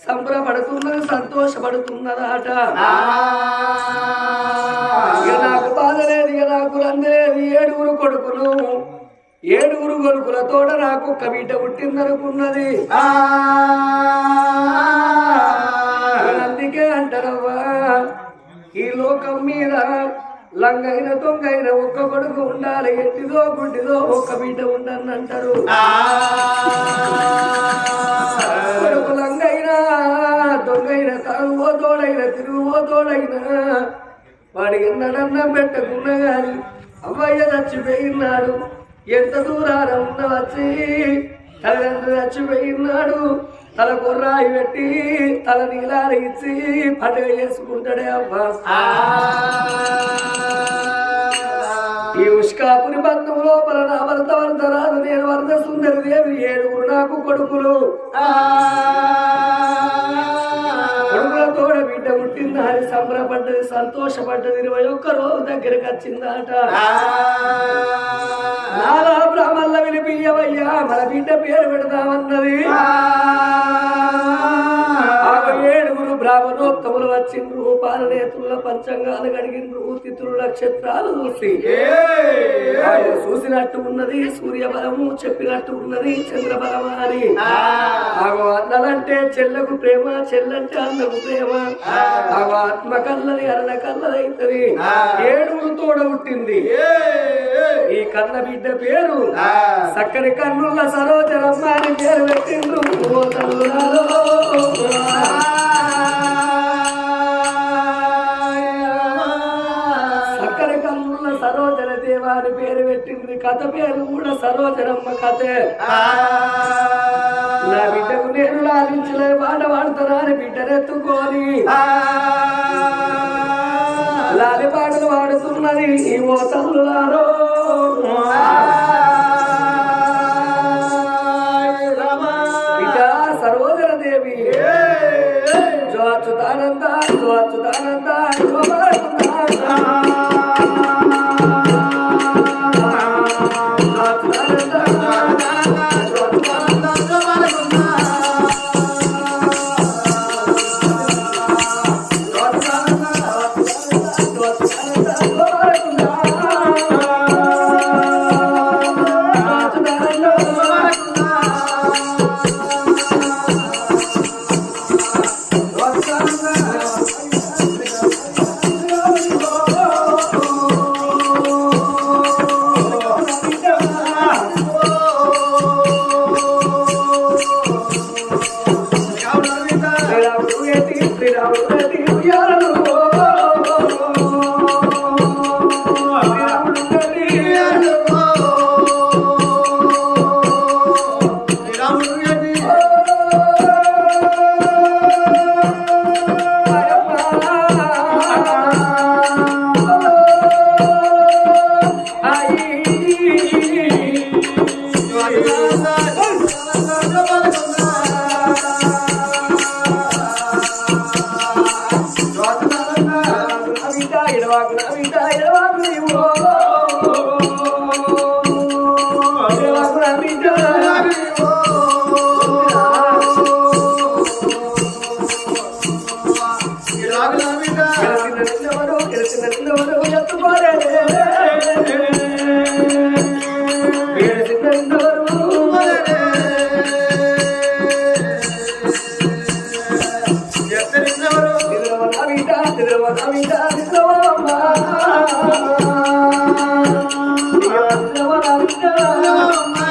సంబరపడుతున్నది సంతోషపడుతున్నదాట. ఇక నాకు బాధ లేదు ఇక నాకు రందేది ఏడుగురు కొడుకులు. ఏడుగురు కొడుకులతోట నాకు ఒక్క బిడ్డ పుట్టిందనుకున్నది. అందుకే అంటారవ్వా ఈ లోకం మీద లంగైన దొంగైన ఒక్క కొడుకు ఉండాలి ఎట్టిదో గుడ్డిదో ఒక్క బిడ్డ ఉండని అంటారు తోడైన తిరుగువో తోడైనా వాడి ఎన్నడన్నం పెట్టకున్నా గాని అవ్వయ్య చచ్చిపోయినాడు. ఎంత దూరాన ఉన్న వచ్చి తల్లిదండ్రులు చచ్చిపోయినాడు. తల కొర్రాయి పెట్టి తల నీలాలు ఇచ్చి పండుగ చేసుకుంటాడే అవ్వ. ఈ ఉష్కాపురి బంధం లోపల నా భర్త వరద రాదు. నేను వరద సుందరి దేవి ఏడుగురు నాకు కొడుకులు. తోడ బిడ్డ పుట్టింది అని సంబరపడ్డది సంతోషపడ్డది ఇరవై ఒక్క రోజు దగ్గరకు వచ్చిందట. నాలా బ్రాహ్మణుల వినిపియ్యవయ్యా మన బిడ్డ పేరు పెడదామన్నది. బ్రాహ్మణోత్తములు వచ్చిండ్రు పాలనేతుల పంచంగాలు గడిగిండ్రు తిథులు నక్షత్రాలు చూసి. చూసినట్టు ఉన్నది సూర్యబలము చెప్పినట్టు ఉన్నది చంద్రబలము అని. అన్నలంటే చెల్లకు ప్రేమ చెల్లంటే అన్నకు ప్రేమ. ఆత్మ కల్లది అన్న కల్లదైతది ఏడుగురు తోడ పుట్టింది. ఈ కన్న బిడ్డ పేరు సక్కని కన్నుల సరోజరమ్మ అని పేరు పెట్టిండ్రు. దేవారి పేరు పెట్టిండ్రు. కథ పేరు కూడా సరోజరమ్మ కథే. నా బిడ్డకు నేను లాలించలే పాట పాడతానా అని బిడ్డనెత్తుకొని. లాలి పాటలు పాడుతున్నది ఈ ఓ Thank you.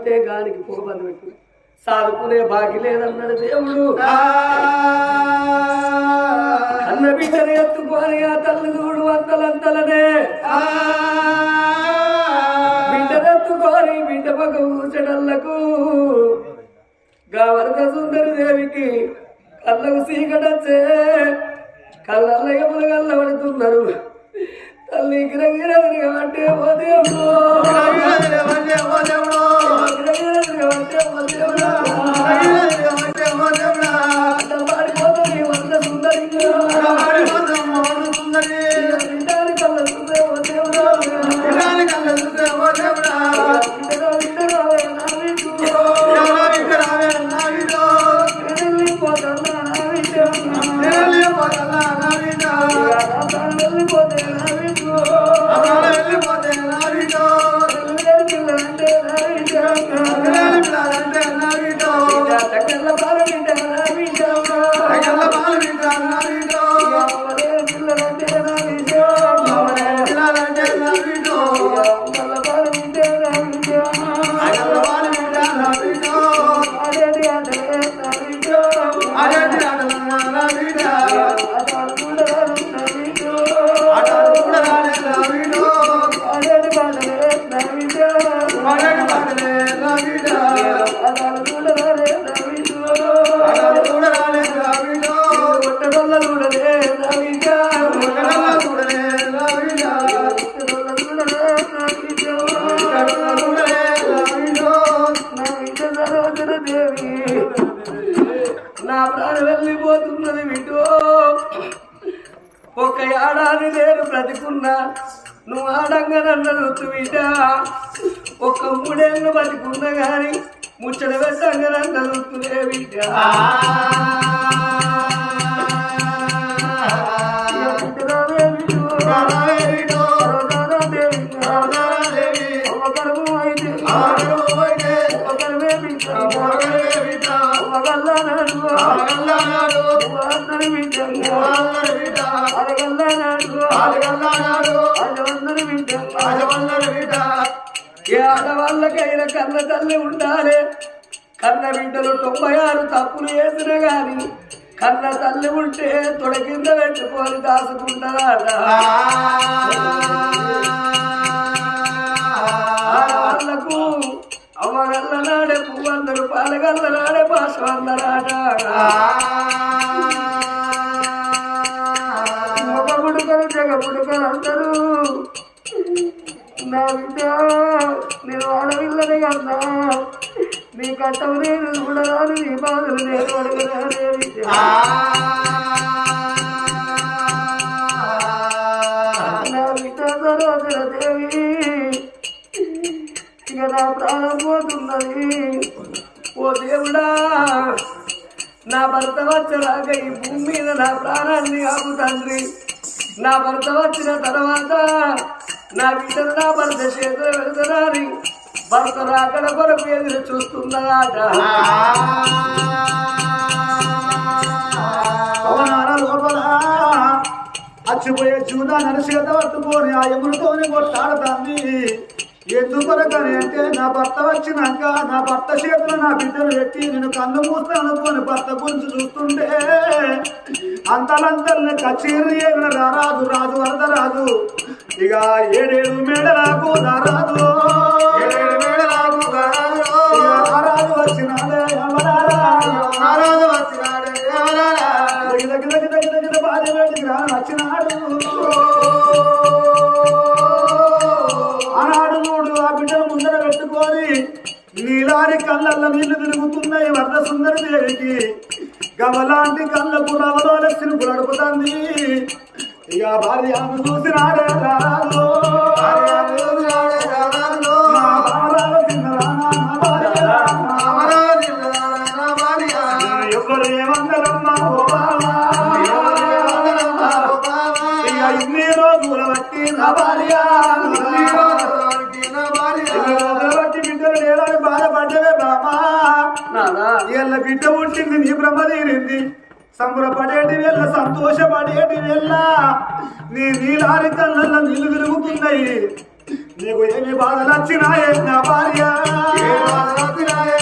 కరుడు మేమంతే గానికి పోబంది పెట్టు. సాదుకునే బాకి లేదన్నాడు దేవుడు. కన్న బిడ్డను ఎత్తుకొని ఆ తల్లి చూడు అంతలంతలనే. బిడ్డనెత్తుకొని బిడ్డ పక్క కూర్చడల్లకు గా వరద సుందరి దేవికి కళ్ళకు సీకటచ్చే కళ్ళల్లో ఎములు కళ్ళ పడుతున్నారు తల్లి గిరగిర తిరగమంటే ఓ love you, నువ్వు ఆడంగా నన్ను రుతు ఒక్క మూడేళ్ళు బతికున్నా కానీ ముచ్చట పెట్టంగా నన్ను రుతులే బిడ్డ బిడ్డరావే బిడ్డో. సరోజన దేవి. ఒకరు అయితే బిడ్డ. ఏ ఆడవాళ్ళకైనా కన్న తల్లి ఉండాలి కన్న బిడ్డలు తొంభై ఆరు తప్పులు వేసిన గాని కన్న తల్లి ఉంటే తొడ కింద పెట్టుకొని దాసుకుంటారా ఆడవాళ్ళకు అమ్మగల్ల నాడే పువ్వందరు పాలగల్ల నాడే భాష బిడ్డ నేను ఆడపిల్లని కన్నా నీ కట్టవు నేను చూడరాను నీ బాధలు నేను అడగరానే బిడ్డ నా బిడ్డ సరోజన దేవి ఇక నా ప్రాణం పోతున్నది. ఓ దేవుడా నా భర్త వచ్చరాక ఈ భూమి మీద నా ప్రాణాన్ని తండ్రి. నా భర్త వచ్చిన తర్వాత నా బిడ్డను నా భర్త చేతులు పెడతారని భర్త రాకడ కొరకు ఎదురు చూస్తున్నాట అచ్చిపోయే చూదా నరసిగత పట్టుకొని ఆ ఎములతోనే కొట్టాడుతుంది ఎందుకొరకని అంటే నా భర్త వచ్చినాక నా భర్త చేతులు నా బిడ్డలు పెట్టి నేను కన్ను మూస్తాను అనుకోని భర్త గురించి చూస్తుంటే అంతలంతల్ని కచేరి రారాజు రాజు వరద రాజు. ఇక ఏడేడు మేడలకు రారాజు రారాజు వచ్చినాడే రారాజు వచ్చినాడే దగ్గర దగ్గర దగ్గర భార్య వేడికి రా వచ్చినాడు. దారి కళ్ళల్లో నీళ్ళు తిరుగుతున్నాయి వరద సుందరి దేవికి. గవలాంటి కళ్ళకు రవలోల సినుకులు అడుపుతుంది ఇక భార్య చూసినాడే రారాజు. నాదా బిడ్డ ఉంటుంది నీ భ్రమ తీరింది. సంబరపడేటి వెళ్ళ సంతోషపడేటి వెళ్ళ. నీ నీలారి కళ్ళ నీళ్ళు తిరుగుతున్నాయి. నీకు ఏమి బాధలు వచ్చినాయే నా భార్య? ఏ బాధ వచ్చినాయే?